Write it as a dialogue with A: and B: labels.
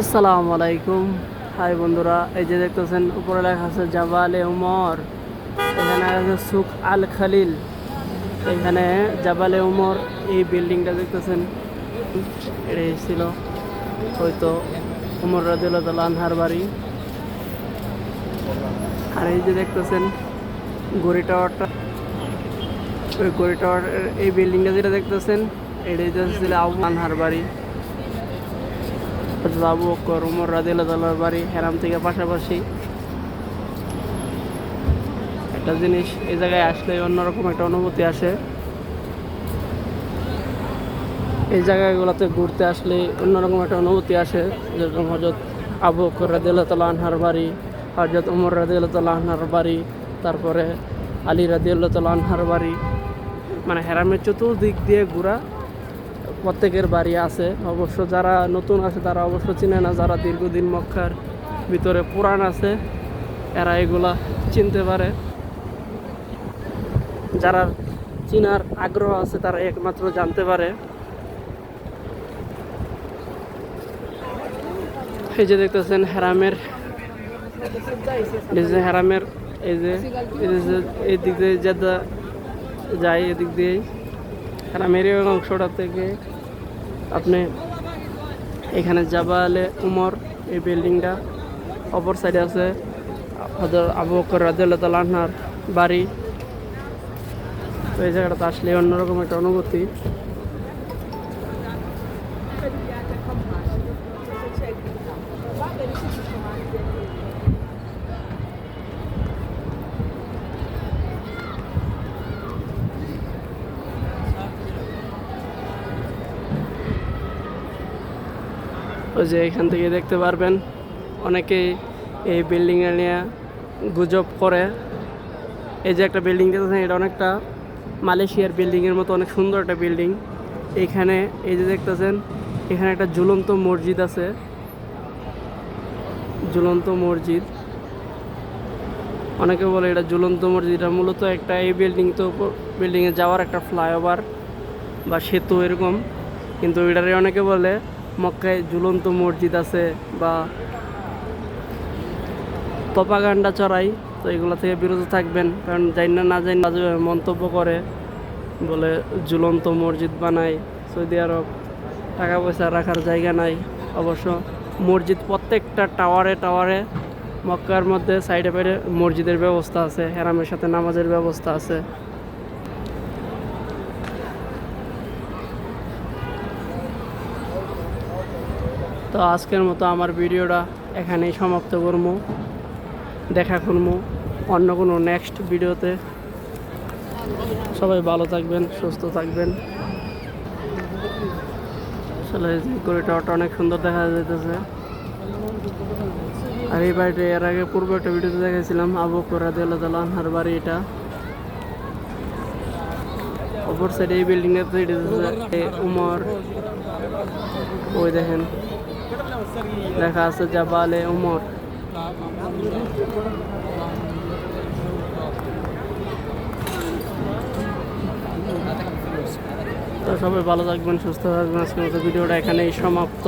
A: আসসালামু আলাইকুম। হাই বন্ধুরা, এই যে দেখতেছেন, উপরে লেখা আছে জাবালে উমর। এখানে আছে সুখ আল খালিল। এখানে জাবালে উমর, এই বিল্ডিংটা দেখতেছেন এটা ছিল হয়তো উমর রাদিউল্লাহ আনহার বাড়ি। আর এই যে দেখতেছেন গড়ি টাওয়ারটা। ওই গড়ি টাওয়ার এই বিল্ডিংটা যেটা দেখতেছেন, এটাই ছিল আবু আনহার বাড়ি। হজরত আবু বকর উমর রাদিল্লাহর বাড়ি, হেরাম থেকে পাশাপাশি। একটা জিনিস, এই জায়গায় আসলে অন্যরকম একটা অনুভূতি আসে। এই জায়গাগুলোতে ঘুরতে আসলে অন্যরকম একটা অনুভূতি আসে, যেরকম হজরত আবু বকর রাদিল্লাহ আনহার বাড়ি হজরত উমর রাদিল্লাহ আনহার বাড়ি, তারপরে আলী রাদিউল্লাহ আনহার বাড়ি। মানে হেরামের চতুর্দিক দিয়ে ঘোরা প্রত্যেকের বাড়ি আছে। অবশ্য যারা নতুন আছে, তারা অবশ্য চিনে না, যারা দীর্ঘদিন মক্কার ভিতরে পুরাণ আছে, এরা এগুলা চিনতে পারে। যারা চিনার আগ্রহ আছে, তারা একমাত্র জানতে পারে। এই যে দেখতেছেন হেরামের হেরামের, এই যে, এই দিক দিয়ে যেটা যায়, এদিক দিয়েই। হেরামের অংশটা থেকে আপনি এখানে জাবালে উমর, এই বিল্ডিংটা অপর সাইডে আছে হজর আবু বকর বাড়ি। তো এই জায়গাটাতে আসলে অন্যরকম একটা অনুভূতি। ওই যে এখান থেকে দেখতে পারবেন অনেকেই এই বিল্ডিংয়ে নিয়ে গুজব করে। এই যে একটা বিল্ডিং দেখতেছেন, এটা অনেকটা মালয়েশিয়ার বিল্ডিংয়ের মতো, অনেক সুন্দর একটা বিল্ডিং। এখানে এই যে দেখতেছেন, এখানে একটা ঝুলন্ত মসজিদ আছে। ঝুলন্ত মসজিদ। অনেকে বলে এটা ঝুলন্ত মসজিদ, এটা মূলত একটা এই বিল্ডিং তো বিল্ডিংয়ে যাওয়ার একটা ফ্লাইওভার বা সেতু এরকম। কিন্তু এটারে অনেকে বলে মক্কায় ঝুলন্ত মসজিদ আছে বা প্রপাগান্ডা চড়াই, তো এগুলো থেকে বিরত থাকবেন। কারণ জানি না না জানি বাজে মন্তব্য করে, বলে ঝুলন্ত মসজিদ বানায় সৌদি আরব টাকা পয়সা রাখার জায়গা নাই। অবশ্য মসজিদ প্রত্যেকটা টাওয়ারে টাওয়ারে মক্কার মধ্যে সাইডে পাইডে মসজিদের ব্যবস্থা আছে, হেরামের সাথে নামাজের ব্যবস্থা আছে। তো আজকের মতো আমার ভিডিওটা এখানেই সমাপ্ত করব দেখা করব অন্য কোনো নেক্সট ভিডিওতে। সবাই ভালো থাকবেন, সুস্থ থাকবেন। আসলে গড়িটাওয়াটা অনেক সুন্দর দেখা যাইতেছে। আর এই বাড়িটা এর আগে পূর্ব একটা ভিডিওতে দেখেছিলাম আবু কোরাদুল্লাহ আনহার বাড়ি এটা। অপর সাইডে এই বিল্ডিংটাতে উমর, ওই দেখেন। লেখা আছে জাবালে উমর তো সবাই ভালো থাকবেন, সুস্থ থাকবেন। আজকের মতো ভিডিওটা এখানেই সমাপ্ত।